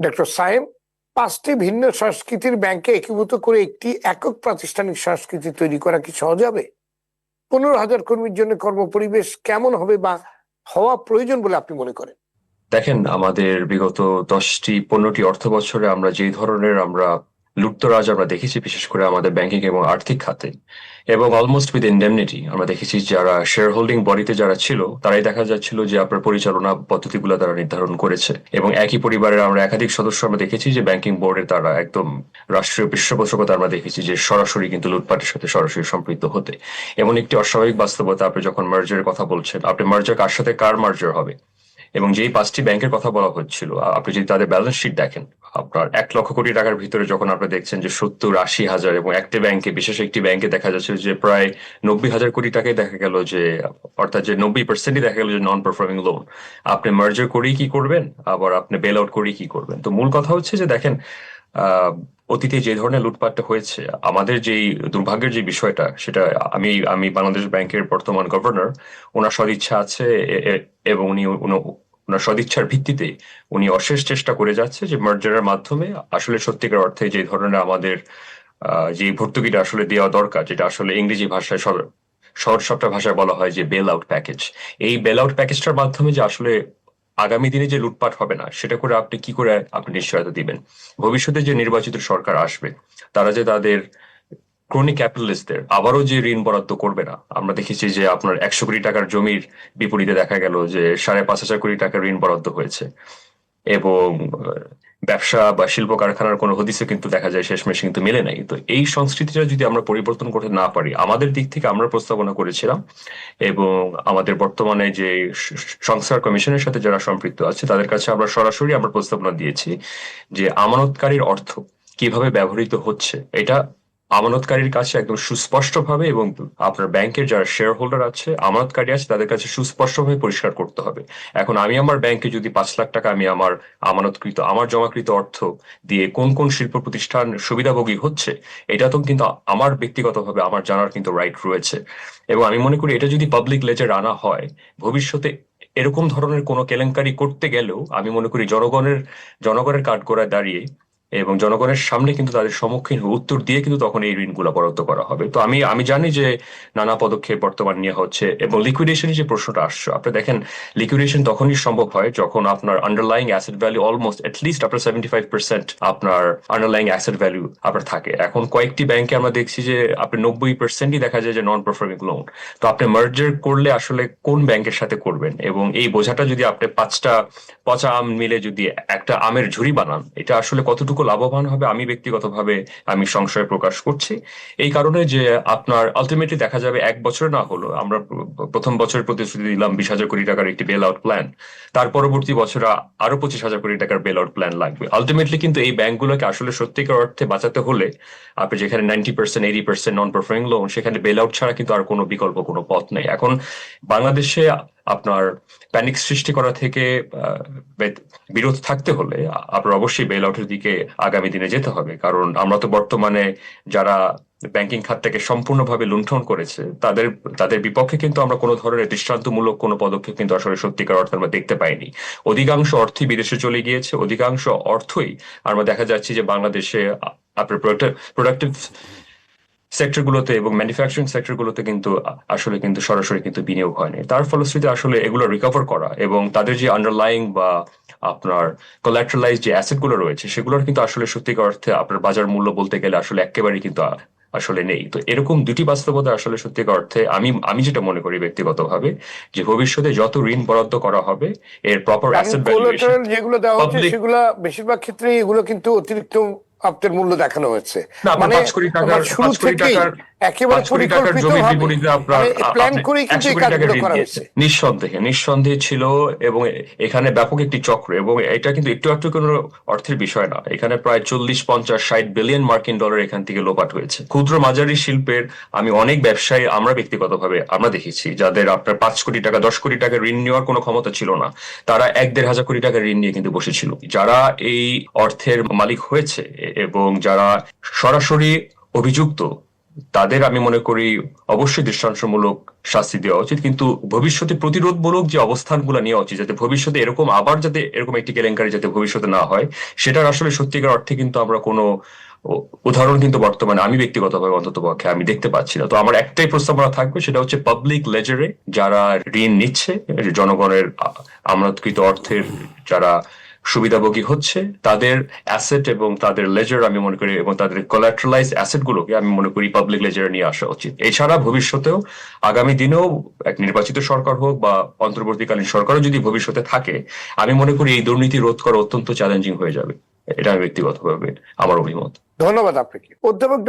Doctor সাহেব পাঁচটি ভিন্ন সংস্কৃতির ব্যাংকে একীভূত করে একটি একক প্রাতিষ্ঠানিক সংস্কৃতি তৈরি করা কি সহজ হবে? পনেরো হাজার কর্মীর জন্য কর্মপরিবেশ কেমন হবে বা হওয়া প্রয়োজন বলে আপনি মনে করেন? দেখেন, আমাদের বিগত দশটি, পনেরোটি অর্থ বছরে আমরা যে ধরনের আমরা লুটতরাজ আমরা দেখেছি, বিশেষ করে আমাদের ব্যাংকিং এবং আর্থিক খাতে। এবং অলমোস্ট উইথ ইন্ডেমনিটি আমরা দেখেছি, যারা শেয়ার হোল্ডিং বডিতে যারা ছিল, তারাই দেখা যাচ্ছিল যে আপনার পরিচালনা পদ্ধতিগুলো তারা নির্ধারণ করেছে। এবং একই পরিবারের আমরা একাধিক সদস্য আমরা দেখেছি যে ব্যাংকিং বোর্ডে তারা একদম রাষ্ট্রীয় পৃষ্ঠপোষকতা আমরা দেখেছি যে সরাসরি কিন্তু লুটপাটের সাথে সরাসরি সম্পৃক্ত হতে। এমন একটি অস্বাভাবিক বাস্তবতা আপনি যখন মার্জারের কথা বলছেন, আপনি মার্জার কার সাথে, কার মার্জার হবে? এবং যেই পাঁচটি ব্যাংকের কথা বলা হচ্ছিল আপনি যদি তাদের ব্যালেন্স শিট দেখেন, আপনার এক লক্ষ কোটি টাকার ভিতরে যখন আপনি দেখছেন যে সত্তর, আশি হাজার এবং একটি ব্যাংকে, বিশেষ একটি ব্যাংকে দেখা যাচ্ছে যে প্রায় নব্বই হাজার কোটি টাকায় দেখা গেল যে, অর্থাৎ যে নব্বই পার্সেন্টই দেখা গেল যে নন পারফর্মিং লোন আপনি মার্জার করেই কি করবেন? আবার আপনি বেল আউট করেই কি করবেন? তো মূল কথা হচ্ছে যে দেখেন অতীতে যে ধরনের লুটপাটটা হয়েছে, আমাদের যেই দুর্ভাগ্যের যে বিষয়টা, সেটা আমি আমি বাংলাদেশ ব্যাংকের বর্তমান গভর্নর, ওনার সদিচ্ছা আছে এবং উনি ওনার সদিচ্ছার ভিত্তিতে উনি অশেষ চেষ্টা করে যাচ্ছে যে মার্জারের মাধ্যমে আসলে সত্যিকার অর্থে যে ধরনের আমাদের যে ভর্তুকিটা আসলে দেওয়া দরকার, যেটা আসলে ইংরেজি ভাষায় সব সহজ সবটা ভাষায় বলা হয় যে বেল আউট প্যাকেজ এই বেল আউট প্যাকেজটার মাধ্যমে যে আসলে আগামী দিনে যে লুটপাট হবে না, সেটা করে আপনি কি করে আপনি নিশ্চয়তা দিবেন? ভবিষ্যতে যে নির্বাচিত সরকার আসবে, তারা যে তাদের ক্রনিক ক্যাপিটালিস্টদের আবারও যে ঋণ বরাদ্দ করবে না, আমরা দেখেছি যে আপনার একশো কোটি টাকার জমির বিপরীতে দেখা গেল যে সাড়ে পাঁচ হাজার কোটি টাকার ঋণ বরাদ্দ হয়েছে। এবং ব্যবসা বা শিল্প কারখানার কোনো হদিসে কিন্তু দেখা যায় শেষমেশ কিন্তু মেলে নাই। তো এই সংস্কৃতিটা যদি আমরা পরিবর্তন করতে না পারি, আমাদের দিক থেকে আমরা প্রস্তাবনা করেছিলাম এবং আমাদের বর্তমানে যে সংস্কার কমিশনের সাথে যারা সম্পৃক্ত আছে, তাদের কাছে আমরা সরাসরি আমরা প্রস্তাবনা দিয়েছি যে আমানতকারীর অর্থ কীভাবে ব্যবহৃত হচ্ছে, এটা আমানতকারীর কাছে একদম সুস্পষ্টভাবে এবং আপনার ব্যাংকের যারা শেয়ার হোল্ডার আছে, আমানতকারী আছে, তাদের কাছে সুস্পষ্টভাবে পরিষ্কার করতে হবে। এখন আমি আমার ব্যাংকে যদি পাঁচ লাখ টাকা আমি আমার আমানতকৃত, আমার জমাকৃত অর্থ দিয়ে কোন কোন শিল্প প্রতিষ্ঠান সুবিধাভোগী হচ্ছে, এটা তো কিন্তু আমার ব্যক্তিগতভাবে আমার জানার কিন্তু রাইট রয়েছে। এবং আমি মনে করি এটা যদি পাবলিক লেজার আনা হয়, ভবিষ্যতে এরকম ধরনের কোনো কেলেঙ্কারি করতে গেলেও আমি মনে করি জনগণের জনগণের কাঠগড়ায় দাঁড়িয়ে এবং জনগণের সামনে কিন্তু তাদের সম্মুখীন উত্তর দিয়ে কিন্তু তখন এই ঋণগুলো বরাদ্দ করা হবে। তো আমি আমি জানি যে নানা পদক্ষেপ বর্তমান নেওয়া হচ্ছে এবং লিকুইডেশনের যে প্রশ্নটা আসছে, আপনি দেখেন লিকুইডেশন তখনই সম্ভব হয় যখন আপনার underlying asset value almost least আপনার সেভেন্টি ফাইভ পার্সেন্ট আপনার আন্ডারলাইং অ্যাসেট ভ্যালু আপনার থাকে। এখন কয়েকটি ব্যাংকে আমরা দেখছি যে আপনি নব্বই পার্সেন্টই দেখা যায় যে নন পারফর্মিং লোন তো আপনি মার্জার করলে আসলে কোন ব্যাংকের সাথে করবেন? এবং এই বোঝাটা যদি আপনি পাঁচটা পচা আম মিলে যদি একটা আমের ঝুড়ি বানান, এটা আসলে কতটুকু লাভবান হবে, আমি ব্যক্তিগতভাবে আমি সংশয় প্রকাশ করছি। এই কারণে যে আপনার আলটিমেটলি দেখা যাবে এক বছর না হলো, আমরা প্রথম বছরের প্রতিশ্রুতি দিলাম বিশ হাজার কোটি টাকার একটি বেল আউট প্ল্যান তার পরবর্তী বছর আরও পঁচিশ হাজার কোটি টাকার বেল আউট প্ল্যান লাগবে। আলটিমেটলি কিন্তু এই ব্যাংকগুলোকে আসলে সত্যিকার অর্থে বাঁচাতে হলে, আপনি যেখানে ninety percent eighty percent non performing loan সেখানে বেল আউট ছাড়া কিন্তু আর কোনো বিকল্প কোনো পথ নেই। এখন বাংলাদেশে আপনার প্যানিক সৃষ্টি করা থেকে বিরত থাকতে হলে আপনার অবশ্যই বেল আউটের দিকে আগামী দিনে যেতে হবে। কারণ আমরা তো বর্তমানে যারা ব্যাংকিং খাতটাকে সম্পূর্ণভাবে লুণ্ঠন করেছে, তাদের তাদের বিপক্ষে কিন্তু আমরা কোনো ধরনের দৃষ্টান্তমূলক কোনো পদক্ষেপ কিন্তু আসলে সত্যিকার অর্থে আমরা দেখতে পাইনি। অধিকাংশ অর্থই বিদেশে চলে গিয়েছে, অধিকাংশ অর্থই আমরা দেখা যাচ্ছে যে বাংলাদেশে আপনার প্রোডাক্টিভ সেক্টরগুলোতে এবং ম্যানুফ্যাকচারিং সেক্টরগুলোতে কিন্তু আসলে কিন্তু সরাসরি কিন্তু বিনিয়োগ হয়নি। তার ফলশ্রুতিতে আসলে এগুলো রিকভার করা এবং তাদের যে আন্ডারলাইং বা আপনার কোলাট্রালাইজ যে অ্যাসেটগুলো রয়েছে সেগুলোর কিন্তু আসলে সত্যিকার অর্থে আপনার বাজার মূল্য বলতে গেলে আসলে একেবারেই কিন্তু আসলে নেই। তো এরকম দুটি বাস্তবতা আসলে সত্যিকার অর্থে আমি আমি যেটা মনে করি ব্যক্তিগতভাবে যে ভবিষ্যতে যত ঋণ বরাদ্দ করা হবে এর প্রপার অ্যাসেট ভ্যালুয়েশন যেগুলো দেওয়া হচ্ছে সেগুলো বেশিরভাগ ক্ষেত্রে এগুলো কিন্তু অতিরিক্ত আপনার মূল্য দেখানো হয়েছে। মানে শুরু থেকেই একেবারে প্ল্যান আপনি করেই কিন্তু এই কাজগুলো করা হয়েছে। নিঃসন্দেহে নিঃসন্দেহে ছিল এবং এখানে ব্যাপক একটি চক্র এবং এটা কিন্তু একটু একটু কোনো অর্থের বিষয় না। এখানে প্রায় চল্লিশ পঞ্চাশ ষাট বিলিয়ন মার্কিন ডলার এখান থেকে লোপাট হয়েছে। ক্ষুদ্র মাঝারি শিল্পের আমি অনেক ব্যবসায়ী আমরা ব্যক্তিগতভাবে আমরা দেখেছি যাদের আপনার পাঁচ কোটি টাকা দশ কোটি টাকা ঋণ নেওয়ার কোনো ক্ষমতা ছিল না। তারা এক দেড় হাজার কোটি টাকা ঋণ নিয়ে কিন্তু বসেছিল। যারা এই অর্থের মালিক হয়েছে এবং যারা সরাসরি অভিযুক্ত, তাদের আমি মনে করি অবশ্যই দৃষ্টান্তমূলক শাস্তি দেওয়া উচিত। কিন্তু ভবিষ্যতে প্রতিরোধমূলক যে অবস্থানগুলো নেওয়া উচিত, যাতে ভবিষ্যতে এরকম আবার যাতে এরকম একটি কেলেঙ্কারি যাতে ভবিষ্যতে না হয়, সেটার আসলে সত্যিকার অর্থে কিন্তু আমরা কোনো উদাহরণ কিন্তু বর্তমানে আমি ব্যক্তিগতভাবে অন্তত পক্ষে আমি দেখতে পাচ্ছি না। তো আমার একটাই প্রস্তাবনা থাকবে, সেটা হচ্ছে পাবলিক লেজারে যারা ঋণ নিচ্ছে, জনগণের আ- আমানতকৃত অর্থের যারা সুবিধাভোগী হচ্ছে, তাদের অ্যাসেট এবং তাদের লেজার আমি মনে করি, এবং তাদের কোলাট্রালাইজ অ্যাসেট গুলোকে আমি মনে করি পাবলিক লেজারে নিয়ে আসা উচিত। এছাড়া ভবিষ্যতেও আগামী দিনেও এক নির্বাচিত সরকার হোক বা অন্তর্বর্তীকালীন সরকারও যদি ভবিষ্যতে থাকে, আমি মনে করি এই দুর্নীতি রোধ করা অত্যন্ত চ্যালেঞ্জিং হয়ে যাবে। এটা ব্যক্তিগতভাবে আমার অভিমত। ধন্যবাদ আপনাকে। অধ্যাপক